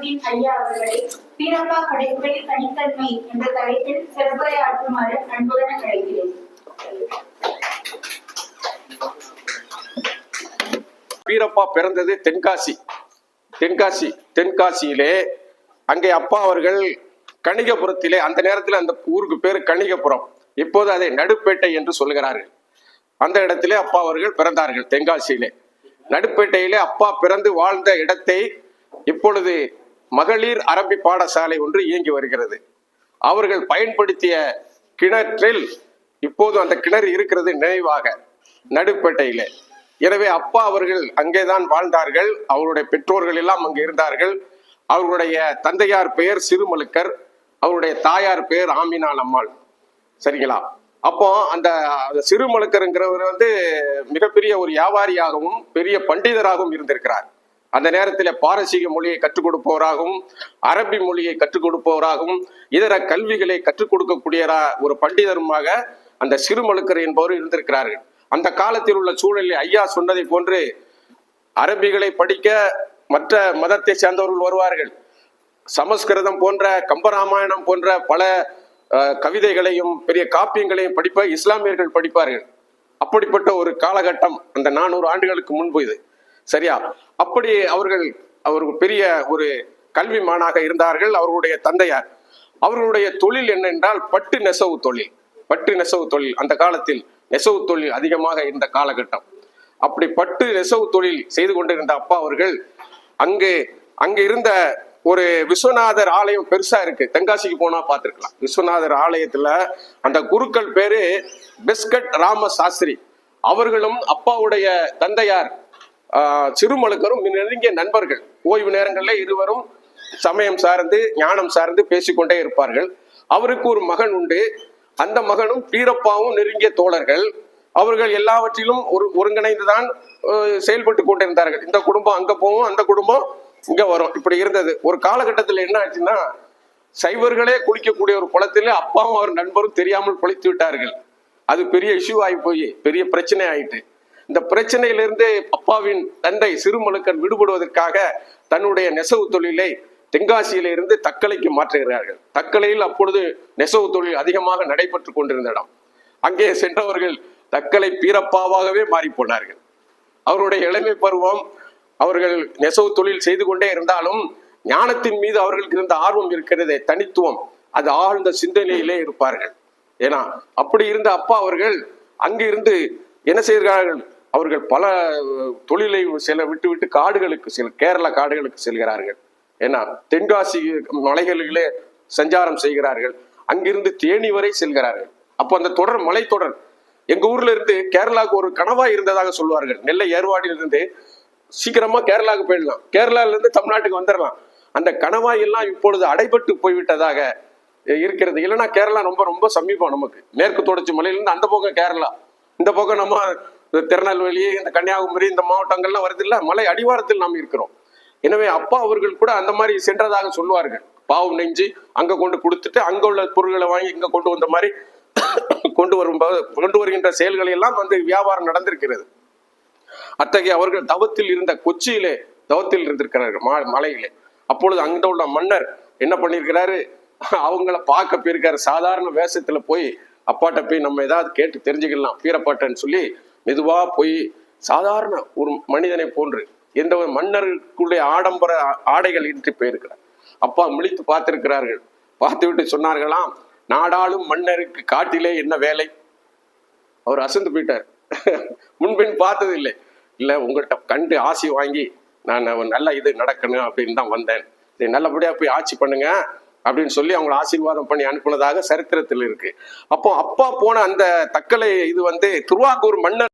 ஜலாலுதீன் ஐயா அவர்களை வீரப்பா படைப்புகளில் தனித்தன்மை என்ற தலைப்பில் சிறப்புரையாற்றுமாறு அன்புடன் அழைக்கிறேன். வீரப்பா பிறந்தது தென்காசி. தென்காசி தென்காசியிலே அங்கே அப்பா அவர்கள் கணிகபுரத்திலே அந்த நேரத்தில் அந்த ஊருக்கு பேர் கணிகபுரம். இப்போது அதை நடுப்பேட்டை என்று சொல்கிறார்கள் அந்த இடத்திலே அப்பா அவர்கள் பிறந்தார்கள் தென்காசியிலே. நடுப்பேட்டையிலே அப்பா பிறந்து வாழ்ந்த இடத்தை இப்பொழுது மகளிர் அரபி பாடசாலை ஒன்று இயங்கி வருகிறது. அவர்கள் பயன்படுத்திய கிணற்றில் இப்போது அந்த கிணறு இருக்கிறது நினைவாக நடுப்பேட்டையிலே. எனவே அப்பா அவர்கள் அங்கேதான் வாழ்ந்தார்கள். அவருடைய பெற்றோர்கள் எல்லாம் அங்கே இருந்தார்கள். அவருடைய தந்தையார் பெயர் சிறுமலுக்கர் அவருடைய தாயார் பெயர் ஆமினால் அம்மாள். சரிங்களா? அப்போ அந்த சிறுமலுக்கருங்கிறவர் வந்து மிகப்பெரிய ஒரு வியாபாரியாகவும் பெரிய பண்டிதராகவும் இருந்திருக்கிறார். அந்த நேரத்தில் பாரசீக மொழியை கற்றுக் கொடுப்பவராகவும் அரபி மொழியை கற்றுக் கொடுப்பவராகவும் இதர கல்விகளை கற்றுக் கொடுக்கக்கூடியரா ஒரு பண்டிதருமாக அந்த சிறுமலுக்கர் என்பவர் இருந்திருக்கிறார்கள். அந்த காலத்தில் உள்ள சூழலில் ஐயா சொன்னதை போன்று அரபிகளை படிக்க மற்ற மதத்தை சேர்ந்தவர்கள் வருவார்கள். சமஸ்கிருதம் போன்ற கம்பராமாயணம் போன்ற பல கவிதைகளையும் பெரிய காப்பியங்களையும் படிப்ப இஸ்லாமியர்கள் படிப்பார்கள். அப்படிப்பட்ட ஒரு காலகட்டம் அந்த நானூறு ஆண்டுகளுக்கு முன்பு இது. சரியா? அப்படி அவர்கள் அவர்கள் பெரிய ஒரு கல்விமானாக இருந்தார்கள் அவர்களுடைய தந்தையார். அவர்களுடைய தொழில் என்னென்றால் பட்டு நெசவு தொழில். பட்டு நெசவு தொழில். அந்த காலத்தில் நெசவு தொழில் அதிகமாக இருந்த காலகட்டம். அப்படி பட்டு நெசவு தொழில் செய்து கொண்டிருந்த அப்பா அவர்கள் அங்கு அங்கு இருந்த ஒரு விஸ்வநாதர் ஆலயம் பெருசா இருக்கு. தென்காசிக்கு போனா பார்த்துருக்கலாம். விஸ்வநாதர் ஆலயத்துல அந்த குருக்கள் பேரு பிஸ்கட் ராம சாஸ்திரி அவர்களும் அப்பாவுடைய தந்தையார். சிறுமலுக்கரும் நெருங்கிய நண்பர்கள். ஓய்வு நேரங்களில் இருவரும் சமயம் சார்ந்து ஞானம் சார்ந்து பேசிக்கொண்டே இருப்பார்கள். அவருக்கு ஒரு மகன் உண்டு. அந்த மகனும் பீரப்பாவும் நெருங்கிய தோழர்கள். அவர்கள் எல்லாவற்றிலும் ஒரு ஒருங்கிணைந்துதான் செயல்பட்டு கொண்டிருந்தார்கள். இந்த குடும்பம் அங்க போகும் அந்த குடும்பம் இங்க வரும். இப்படி இருந்தது. ஒரு காலகட்டத்தில் என்ன ஆச்சுன்னா சைவர்களே குளிக்கக்கூடிய ஒரு குளத்திலே அப்பாவும் அவர் நண்பரும் தெரியாமல் குளித்து விட்டார்கள். அது பெரிய இஷ்யூ ஆகி போய் பெரிய பிரச்சனை ஆயிட்டு. இந்த பிரச்சனையிலிருந்து அப்பாவின் தந்தை சிறுமலுக்கன் விடுபடுவதற்காக தன்னுடைய நெசவு தொழிலை தென்காசியிலிருந்து தக்கலைக்கு மாற்றுகிறார்கள். தக்கலையில் அப்பொழுது நெசவு தொழில் அதிகமாக நடைபெற்று கொண்டிருந்த இடம். அங்கே சென்றவர்கள் தக்கலை பீரப்பாவாகவே மாறி போனார்கள். அவருடைய இளமை பருவம் அவர்கள் நெசவு தொழில் செய்து கொண்டே இருந்தாலும் ஞானத்தின் மீது அவர்களுக்கு இருந்த ஆர்வம் இருக்கிறதே தனித்துவம் அது ஆழ்ந்த சிந்தனையிலே இருப்பார்கள். ஏன்னா அப்படி இருந்த அப்பா அவர்கள் அங்கிருந்து என்ன செய்கிறார்கள்? அவர்கள் பல தொழிலை சில விட்டுவிட்டு காடுகளுக்கு செல் கேரள காடுகளுக்கு செல்கிறார்கள். ஏன்னா தென்காசி மலைகளிலே சஞ்சாரம் செய்கிறார்கள். அங்கிருந்து தேனி வரை செல்கிறார்கள். அப்போ அந்த தொடர் மலைத்தொடர் எங்க ஊர்ல இருந்து கேரளாவுக்கு ஒரு கனவா இருந்ததாக சொல்லுவார்கள் நெல்லை ஏர்வாடியிலிருந்து சீக்கிரமா கேரளாவுக்கு போயிடலாம். கேரளால இருந்து தமிழ்நாட்டுக்கு வந்துடலாம். அந்த கணவாய் எல்லாம் இப்பொழுது அடைபட்டு போய்விட்டதாக இருக்கிறது. இல்லைன்னா கேரளா ரொம்ப ரொம்ப சமீபம் நமக்கு. மேற்கு தொடர்ச்சி மலையிலிருந்து அந்த பக்கம் கேரளா. இந்த பக்கம் நம்ம திருநெல்வேலி இந்த கன்னியாகுமரி இந்த மாவட்டங்கள்லாம் வருது இல்ல மலை அடிவாரத்தில் நாம் இருக்கிறோம். எனவே அப்பா அவர்கள் கூட அந்த மாதிரி சென்றதாக சொல்லுவார்கள். பாவம் நெஞ்சு அங்க கொண்டு கொடுத்துட்டு அங்க உள்ள பொருட்களை வாங்கி இங்க கொண்டு வந்த மாதிரி கொண்டு வரும்போது கொண்டு வருகின்ற செயல்களை எல்லாம் வந்து வியாபாரம் நடந்திருக்கிறது. அத்தகைய அவர்கள் தவத்தில் இருந்த கொச்சியிலே தவத்தில் இருந்திருக்கிறார்கள் மா மலையிலே. அப்பொழுது அங்க உள்ள மன்னர் என்ன பண்ணியிருக்கிறாரு? அவங்கள பார்க்க போயிருக்காரு. சாதாரண வேஷத்துல போய் அப்பாட்ட போய் நம்ம ஏதாவது கேட்டு தெரிஞ்சுக்கலாம் வீரப்பாட்டன்னு சொல்லி மெதுவா போய் சாதாரண ஒரு மனிதனை போன்று எந்த ஒரு மன்னருக்குள்ளே ஆடம்பர ஆடைகள் இன்றி போயிருக்கிறார். அப்பா முழித்து பார்த்திருக்கிறார்கள். பார்த்து விட்டு சொன்னார்களாம் நாடாளும் மன்னருக்கு காட்டிலே என்ன வேலை? அவர் அசந்து போயிட்டார். முன்பின் பார்த்தது இல்லை இல்லை உங்கள்கிட்ட கண்டு ஆசி வாங்கி நான் நல்ல இது நடக்கணும் அப்படின்னு தான் வந்தேன். இதை நல்லபடியா போய் ஆட்சி பண்ணுங்க அப்படின்னு சொல்லி அவங்களை ஆசீர்வாதம் பண்ணி அனுப்புனதாக சரித்திரத்தில் இருக்கு. அப்போ அப்பா போன அந்த தக்கலை இது வந்து திருவாக்கூர் மன்னர்